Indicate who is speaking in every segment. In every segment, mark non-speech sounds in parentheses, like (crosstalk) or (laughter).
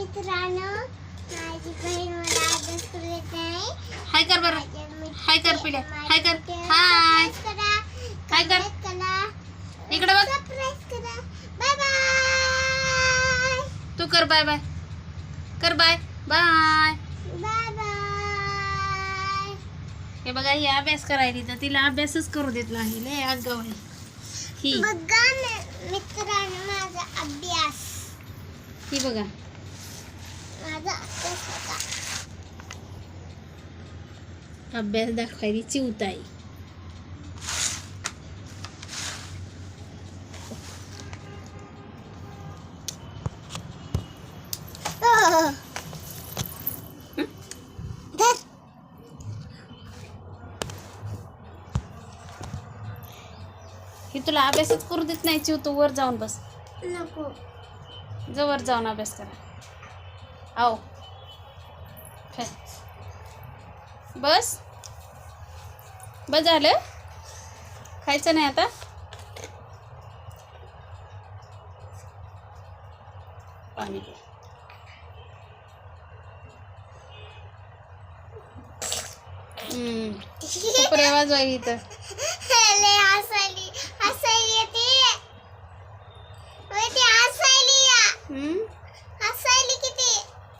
Speaker 1: मित्रांनो माझी बहीण मला अभ्यास करू देत नाही
Speaker 2: हाय कर बरं. हाय कर हाय कर. हाय. हाय कर. इकडे बघ.
Speaker 1: करा. बाय बाय
Speaker 2: तू कर बाय बाय. कर बाय. बाय.
Speaker 1: बाय बाय
Speaker 2: हे बघा ही अभ्यास करायली तर तिला अभ्यासच करू देत नाही. लय आहे. ही.
Speaker 1: बघा मित्रांनो माझा अभ्यास.
Speaker 2: ही बघा.
Speaker 1: माझा अभ्यास बघा
Speaker 2: अभ्यास दाखवायली चिवताई. ही तुला अभ्यासच करू देत नाही चिव तू वर जाऊन बस.
Speaker 1: नको.
Speaker 2: जवळ जाऊन अभ्यास करा. आओ. बस. बस झालं? खायचं नाही आता? पाणी हम्म. कपडे वाजवायली इथं. (laughs)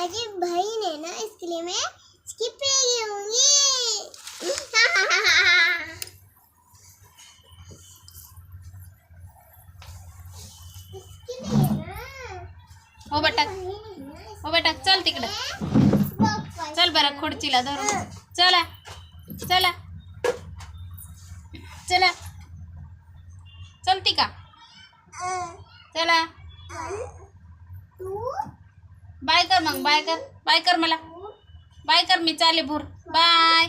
Speaker 1: हमारे भाई ने ना इसके लिए मैं इसकी पेगी होंगी
Speaker 2: ओ बेटा ओ बेटा चल तिकडं। चल बरा खुर्ची ला धरू चल चल. चल. चलती का चला. बाय कर मग, बाय कर बाय कर मला. बाय कर मी चाले भूर. बाय.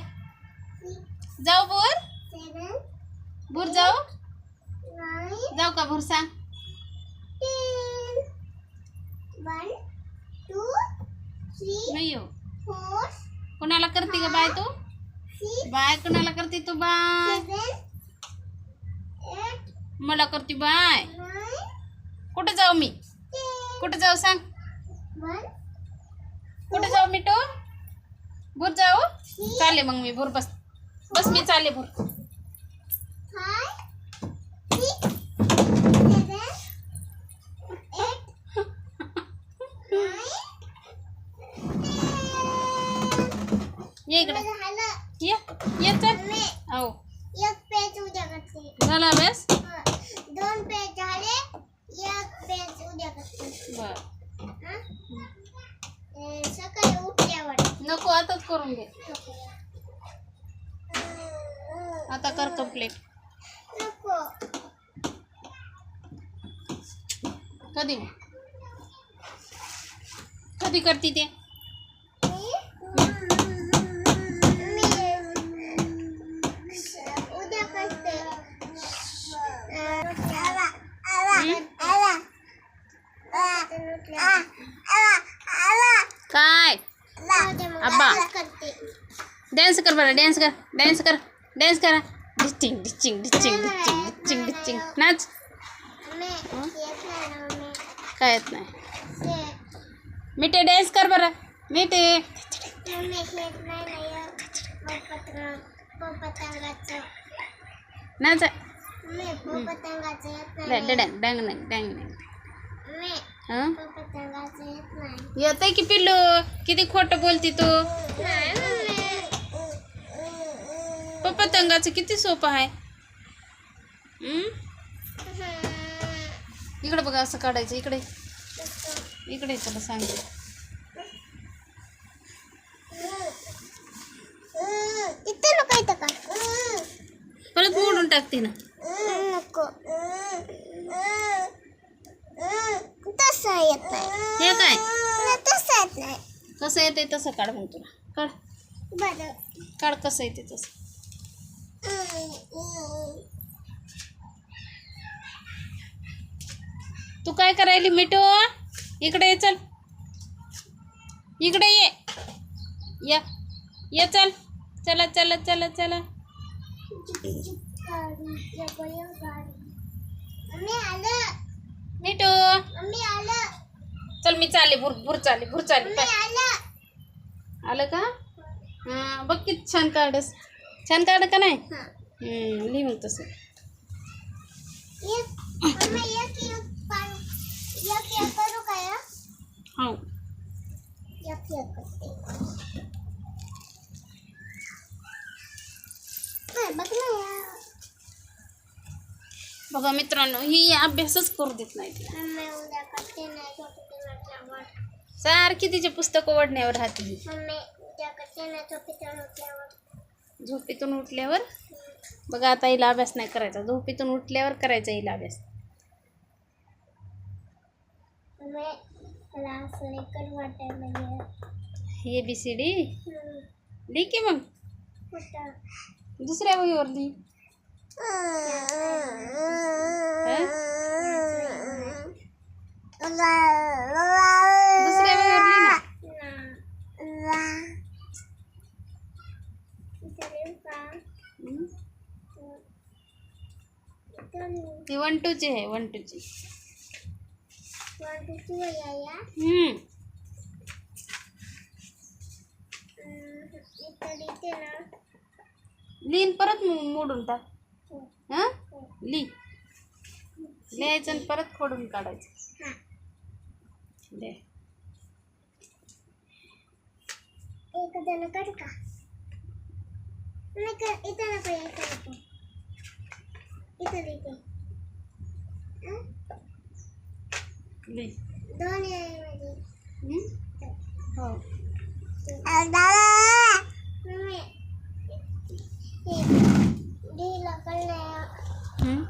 Speaker 2: जाऊ भूर? भूर जाऊ? जाऊ का भूर सांग. करते का बाय तू? बाय कुणाला करते तू बाय? मला करते बाय. कुठे जाऊ मी. कुठे जाऊ सांग? कुठे जाऊ मी तो भूर जाऊ?
Speaker 1: three,
Speaker 2: चाले मग मी भूर बस. बस मी चालले भूर. ये इकडे. ये ये चल. हो
Speaker 1: एक पेज उद्या करते
Speaker 2: झाला अभ्यास?
Speaker 1: दोन पेज झाले एक पेज उद्या करते.
Speaker 2: बर. करून घे. आता कर
Speaker 1: कंप्लीट
Speaker 2: कधी? कधी करते ते? अब्बा। डांस कर बड़ा डांस कर डांस कर डांस कर। डिचिंग डिचिंग डिचिंग डिचिंग डिचिंग डिचिंग नाच। का हाँ? इतना
Speaker 1: है
Speaker 2: मिटे डांस कर
Speaker 1: बड़ा मिटे
Speaker 2: नाच। डंग डंग डंग डंग।
Speaker 1: येत नाही
Speaker 2: येतंय की पिल्लू, किती खोटं बोलती तू?
Speaker 1: मम्मी
Speaker 2: पतंगाचं किती सोपं आहे? इकडे असं काढायचं, इकडे. इकडे तुला सांगते
Speaker 1: येतं का
Speaker 2: परत मोडून टाकते ना.
Speaker 1: येत नाही.
Speaker 2: हे काय?
Speaker 1: मला तसं येत नाही.
Speaker 2: कसं येते तसं काढ मग तुला. काढ.
Speaker 1: बरं.
Speaker 2: काढ कसं येते तसं. तू काय करायली मिठू इकडे ये चल. इकडे ये. या. ये चल. चला चला चला चला.
Speaker 1: मम्मी आलं.
Speaker 2: मिठू
Speaker 1: मम्मी आलं.
Speaker 2: चल मी चाल भूर भूर चाल भूर चाल
Speaker 1: आल.
Speaker 2: का? हाँ बघ किती छान काड़स छान काड़ का नहीं? हम्म, लिहि मग तसं. हो.
Speaker 1: बघा
Speaker 2: ही अभ्यास करू दी नहीं सारखी तिचे पुस्तक ओढण्यावर राहते
Speaker 1: झोपेतून उठल्यावर?
Speaker 2: बघा आता हिला अभ्यास नाही करायचा. झोपेतून उठल्यावर करायचा हिला अभ्यास. A B C D? की मग? दुसऱ्या वहीवर लिह हं? दुसऱ्या ना. ती वन टू ची आहे वन टूची हम्म. लीन परत मोडून टाक. हां? लिहायचं आणि परत खोडून काढायचं. दे
Speaker 1: एक जण करू का नाही कर इथं नको इथं नको इथं हं?
Speaker 2: लिह
Speaker 1: दोन मध्ये
Speaker 2: हं?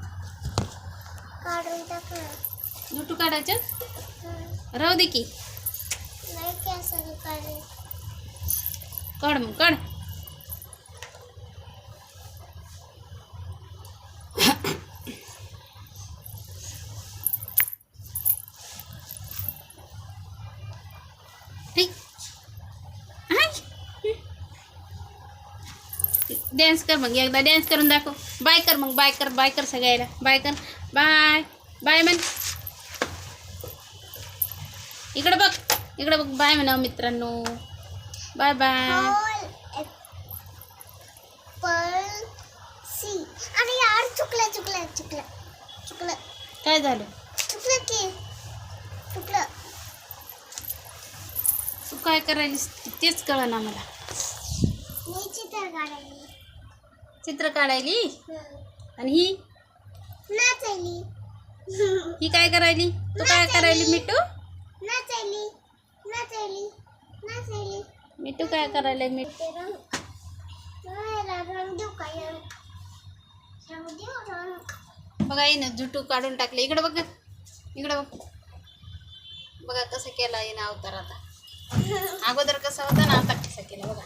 Speaker 1: काढून टाक ना
Speaker 2: जुटू काढायचं. राहू दे की. मग काढ. डॅन्स कर मग एकदा डॅन्स करून दाखव. बाय कर मग बाय कर बाय कर सगळ्याला. बाय कर. बाय बाय म्हण इकडं बघ इकडं बघ बाय म्हणा मित्रांनो. बाय बाय
Speaker 1: अरे यार चुकलं चुकलं चुकलं चुकलं
Speaker 2: काय झालं?
Speaker 1: चुकलं की चुकलं
Speaker 2: तू काय करायलीस? तेच कळ ना मला.
Speaker 1: मी चित्र काढायली?
Speaker 2: चित्र काढायली. आणि ही?
Speaker 1: नाचायली.
Speaker 2: ही काय करायली? तू काय करायली मिठू मिठू काय करायला? मिठू
Speaker 1: ते रंग मला रंग देऊ का रंग रंग देऊ रंग.
Speaker 2: बघा येईन जुटू काढून टाकले. इकडं बघ इकडं बघ. बघा कसं केला येईन अवतार आता. अगोदर कसं होतं ना आता कसं केलं बघा.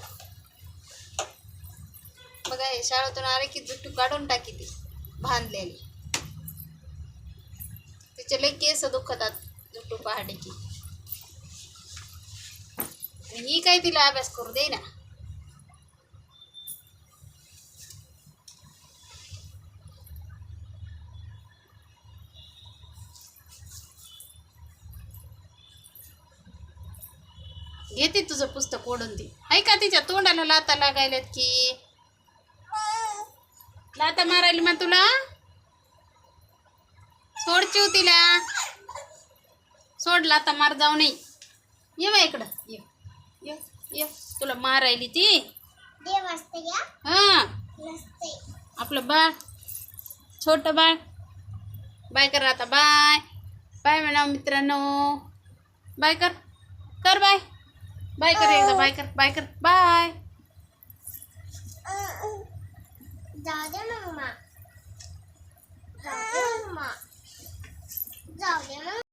Speaker 2: बघा हे शाळेतून आले की जुट्टू काढून टाकी ती बांधलेली. तिचे लई केस दुखतात जुट्टू पहाटे की ही काय तिला अभ्यास करू दे ना. घेते तुझं पुस्तक ओढून दे. ऐका तिच्या तोंडाला लाता लागायल्यात की? लाता मारायली मग तुला? सोड चिव हो तिला. सोड लाता मार जाऊ नाही. ये बा इकडं ये. तुला मारायली ती. हां. आपलं बाळ. छोटं बाळ. बाय कर आता बाय. बाय म्हणा मित्रांनो. बाय कर. कर बाय. बाय कर एकदा बाय कर बाय कर. बाय.
Speaker 1: जाऊ दे मग मा जाऊ दे मग मा जाऊ दे मग